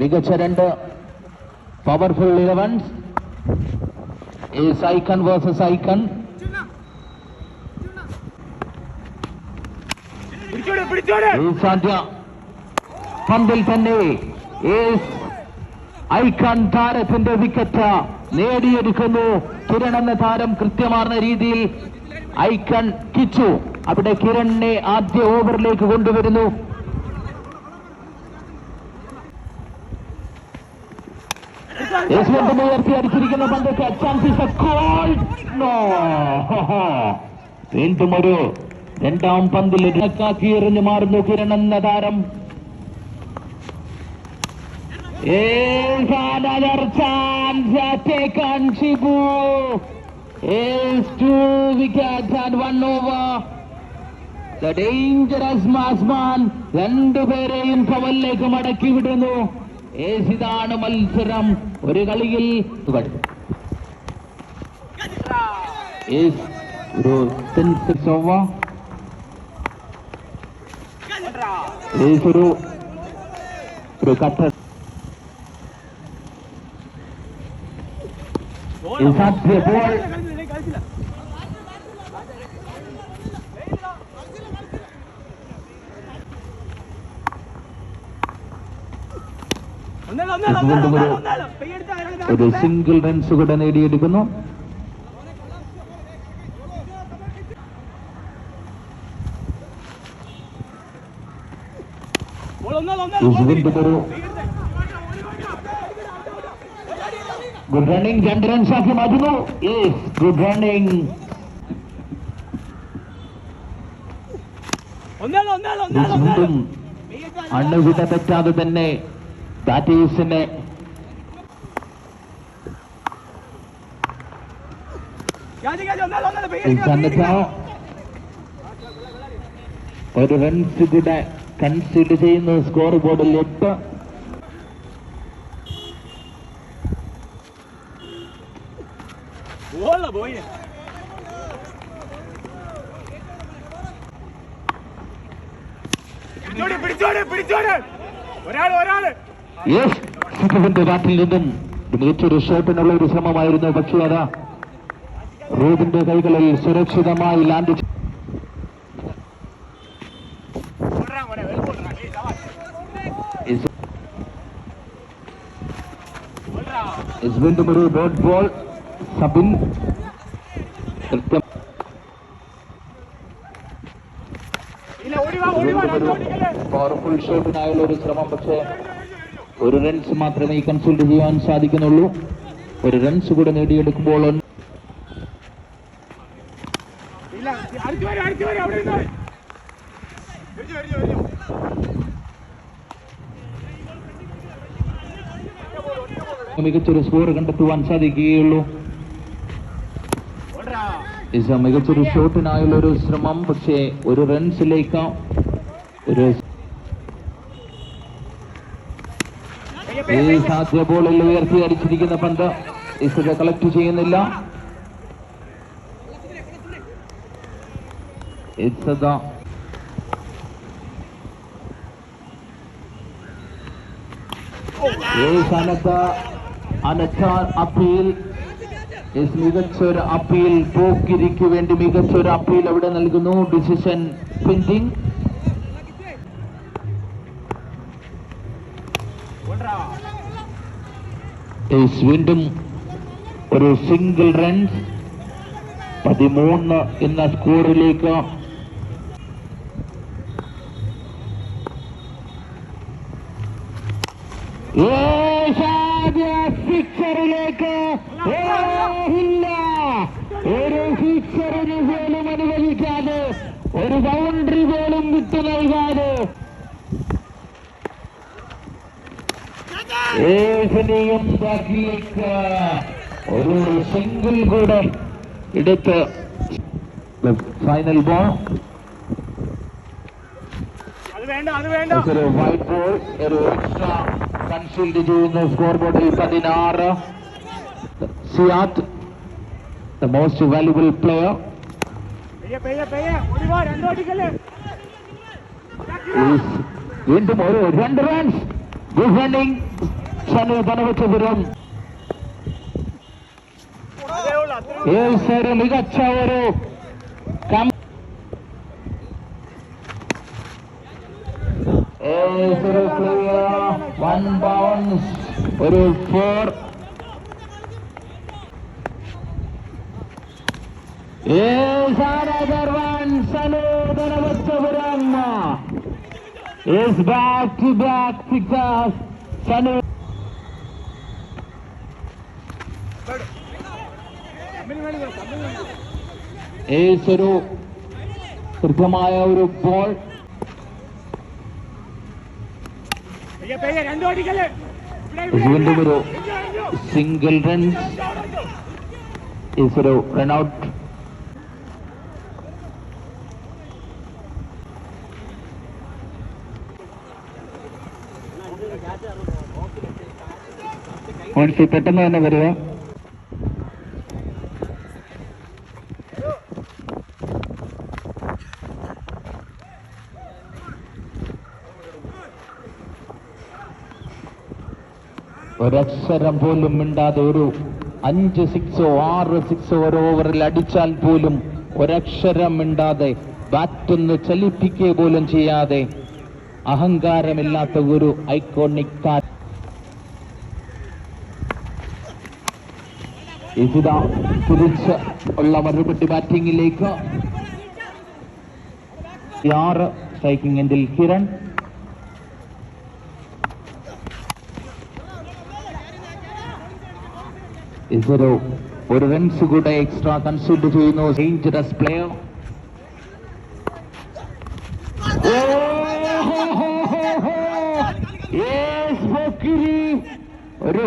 മികച്ച രണ്ട് powerful elevens ഈ സൈക്കൺ വേഴ്സസ് സൈക്കൺ പന്തിൽ തന്നെ ഐക്കൺ താരത്തിന്റെ വിക്കറ്റ് നേടിയെടുക്കുന്നു. കിരൺ എന്ന താരം കൃത്യമാർന്ന രീതിയിൽ ഐക്കൺ കിച്ചു. അവിടെ കിരണിനെ ആദ്യ ഓവറിലേക്ക് കൊണ്ടുവരുന്നു. യശ്വന്തിനെ ഉയർത്തി അടിച്ചിരിക്കുന്ന പന്ത് വീണ്ടും ഒരു രണ്ടാം പന്തിൽ ഇടക്കാക്കി എറിഞ്ഞു മാറുന്നു കിരൺ എന്ന താരം മാസ്മാൻ രണ്ടുപേരെയും കവലിലേക്ക് മടക്കി വിടുന്നു ഏസ് ഇതാണ് മത്സരം? ഒരു കളിയിൽ ഏസ് ഒരു സിക്സ് ഓവർ ഏസ് ഒരു ഒരു കട്ട. സാധ്യ ബോൾ ഒന്നല്ല പെയ്യെടുത്താ ഒരു സിംഗിൾ റൺസ് കൂടെ നേടിയെടുക്കുന്നു. വീണ്ടും ഒരു ഗുഡ് റണ്ണിംഗ് രണ്ട് റൺസ് ആക്കി മാറ്റുന്നു. ഗുഡ് റണ്ണിംഗ് വീണ്ടും അണുവിട തെറ്റാതെ തന്നെ ബാറ്റേഴ്സിനെ ഒരു റൺസ് കൂടെ കൺസിഡർ ചെയ്യുന്ന സ്കോർ ബോർഡിൽ എട്ട്. പിടിച്ചോടെ. ഒരാൾ ഒരാൾ. യെസ് സിഖുവിന്റെ ബാറ്റിൽ നിന്നും മികച്ചൊരു ഷോട്ടിനുള്ള ഒരു ശ്രമമായിരുന്നു. പക്ഷേ അതാ റോഡിന്റെ കൈകളിൽ സുരക്ഷിതമായി ലാൻഡ് വീണ്ടും ഒരു ഡോട്ട് ബോൾ സബിൻ കൃത്യം പവർഫുൾ ഷോട്ടിനായുള്ള ഒരു ശ്രമം. പക്ഷേ ഒരു റൺസ് മാത്രമേ കൺസൾട്ട് ചെയ്യാൻ സാധിക്കുന്നുള്ളൂ. ഒരു റൺസ് കൂടെ നേടിയെടുക്കുമ്പോൾ മികച്ചൊരു സ്കോർ കണ്ടെത്തുവാൻ സാധിക്കുകയുള്ളൂ. മികച്ചൊരു ഷോട്ടിനായുള്ള ഒരു ശ്രമം പക്ഷേ ഒരു റൺസിലേക്ക് ഒരു ഈ സാധ്യ ബോളിൽ ഉയർത്തി അടിച്ചിരിക്കുന്ന പന്ത് ഇസക കളക്ട് ചെയ്യുന്നില്ല. സ്ഥാനത്ത് അപ്പീൽ. മികച്ചൊരു അപ്പീൽ. പോക്കിരിക്കു വേണ്ടി മികച്ചൊരു അപ്പീൽ അവിടെ നൽകുന്നു. ഡിസിഷൻ പെൻഡിങ് ഈസ് വീണ്ടും ഒരു സിംഗിൾ റൺസ് പതിമൂന്ന് എന്ന സ്കോറിലേക്ക് സിക്സറിലേക്ക്. ഒരു സിക്സറിന് പോലും അനുവദിക്കാതെ ഒരു ബൗണ്ടറി ഏകനീയം ബാക്കിലേക്ക് ഒരു സിംഗിൾ കൂടെ എടുത്ത് ഫൈനൽ ബോൾ ഒരു വൈറ്റ് ബോൾ ഒരു എക്സ്ട്രാ കൺസൾട്ട് ചെയ്യുന്ന. സ്കോർ ബോർഡിൽ പതിനാറ്. Siyath the most valuable player വീണ്ടും ഒരു രണ്ട് runs good running Sanu Thalavachapuram ace ഒരു മികച്ച ഒരു കം- ഏസ് ഒരു ക്ലിയർ വൺ ബൗൺസ് ഒരു four ace another one Sanu Thalavachapuram is back to back sixes. Sanu is ഒരു കൃത്യമായ ഒരു ബോൾ പയ്യെ പയ്യെ രണ്ടും അടിക്കല്ലേ ഇവിടെ, ഇവിടെ, വീണ്ടും ഒരു അടിച്ചോ, അടിച്ചോ. സിംഗിൾ റൺസ് അടിച്ചോ. is ഒരു റൺഔട്ട് ഓൺസി പെട്ടെന്ന് തന്നെ വരിക ഒരക്ഷരം പോലും മിണ്ടാതെ ഒരു അഞ്ച് സിക്സോ ആറ് സിക്സോ ഒരു ഓവറിൽ അടിച്ചാൽ പോലും ഒരക്ഷരം മിണ്ടാതെ ബാറ്റൊന്ന് ചലിപ്പിക്കുക പോലും ചെയ്യാതെ അഹങ്കാരമില്ലാത്ത ഒരു ഐക്കോണിക് താര. തിരിച്ച് ഉള്ള മറുപടി ബാറ്റിംഗിലേക്ക്. ആറ് സ്ട്രൈക്കിംഗ് എൻഡിൽ കിരൺ. ഇതൊരു ഒരു റൺസ് കൂടെ എക്സ്ട്രാ കൺസിഡർ ചെയ്യുന്നു. ഡേഞ്ചറസ് പ്ലെയർ ഒരു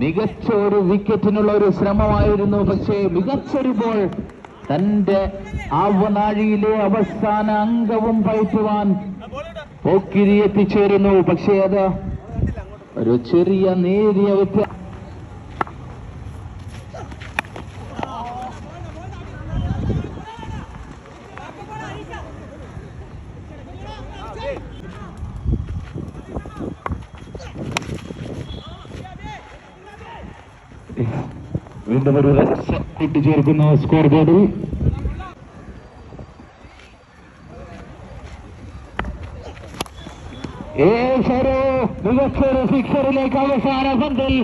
മികച്ച ഒരു വിക്കറ്റിനുള്ള ഒരു ശ്രമമായിരുന്നു. പക്ഷേ മികച്ചൊരു ബോൾ തന്റെ ആവനാഴിയിലെ അവസാന അംഗവും പയറ്റുവാൻ പോക്കിരി എത്തിച്ചേരുന്നു. പക്ഷേ അത് ഒരു ചെറിയ നേരിയ വ്യത്യാസം വീണ്ടും ഒരു റൺസ് കൂട്ടിച്ചേർക്കുന്നു സ്കോർ ബോർഡിൽ ഏതൊരു മികച്ചൊരു സിക്സറിലേക്ക് അവസാന പന്തിൽ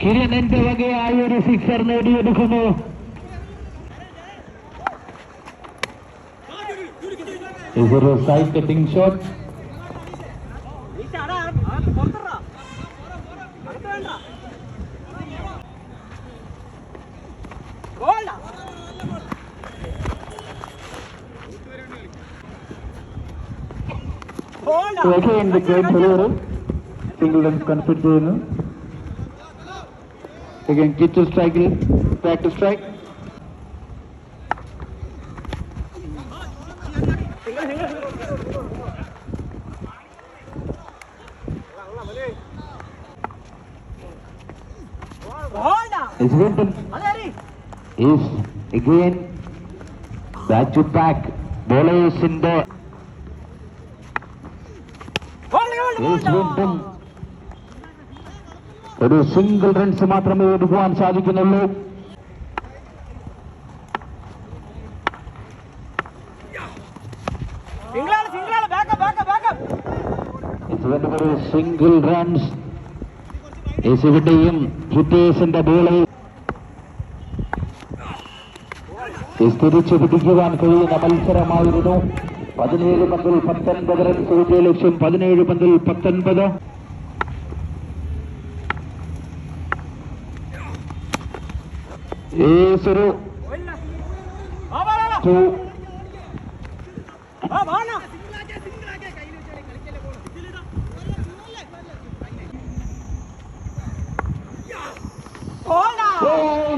കിരണന്റെ വകയായ ഒരു സിക്സർ നേടിയെടുക്കുന്നു ഇതൊരു side cutting shot again the great delivery single runs consider ചെയ്യുന്നു again കിറ്റ് സ്ട്രൈക്കിൽ back to strike is Winton is again back to back bowlers in the Winton ഒരു സിംഗിൾ റൺസ് മാത്രമേ എടുക്കുവാൻ സാധിക്കുന്നുള്ളൂ. ഒരു സിംഗിൾ റൺസ് യേശുവിന്റെയും ഹിറ്റേഴ്സിന്റെ ബോളെ. തിരിച്ചു പിടിക്കുവാൻ കഴിയുന്ന മത്സരമായിരുന്നു. പതിനേഴ് പന്തിൽ പത്തൊൻപത് റൺസ് വിജയ ലക്ഷ്യം. പതിനേഴ് പന്തിൽ പത്തൊൻപത്. ഏസൊരു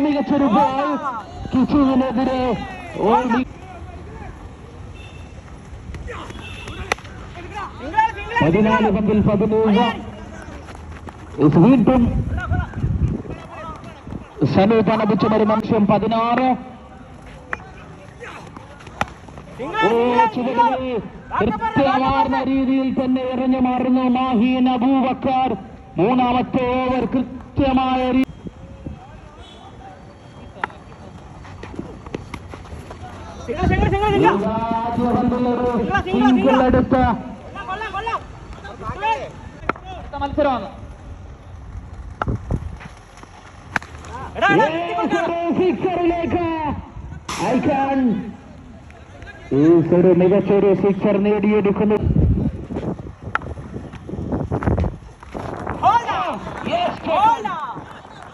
മികച്ചൊരു ബോൾ കിച്ചുവിനെതിരെ ഓ പതിനാല് പന്തിൽ പതിമൂന്ന്. വീണ്ടും സനു തലപിച്ച ഒരു നിമിഷം പതിനാറ്. കൃത്യമാർന്ന രീതിയിൽ തന്നെ എറിഞ്ഞു മാറുന്നു. മാഹീൻ അബൂബക്കർ. മൂന്നാമത്തെ ഓവർ കൃത്യമായ രീ- സിംഗിൾ സിംഗിൾ സിംഗിൾ സിംഗിൾ ആദ്യ പന്തിലൊരു സിംഗിൾ എടുത്ത കൊള്ളാം കൊള്ളാം മത്സരമാണ്. ഒരു മികച്ചൊരു സിക്സർ നേടിയെടുക്കുന്നു.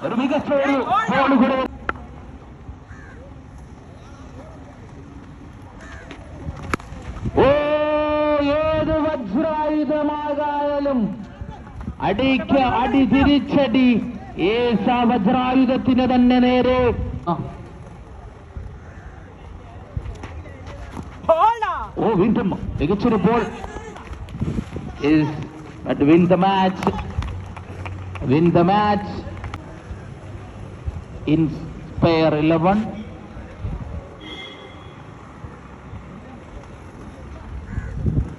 ഒരു മികച്ച ഒരു ബോൾ കൂടെ. ഓ ഏത് വജ്രായുധമാകായാലും അടിക്ക് അടി തിരിച്ചടി. ഏസ വജ്രായുധത്തിന് തന്നെ നേരെ. ഓ വീണ്ടും മികച്ചൊരു ball win the match win the match in pair 11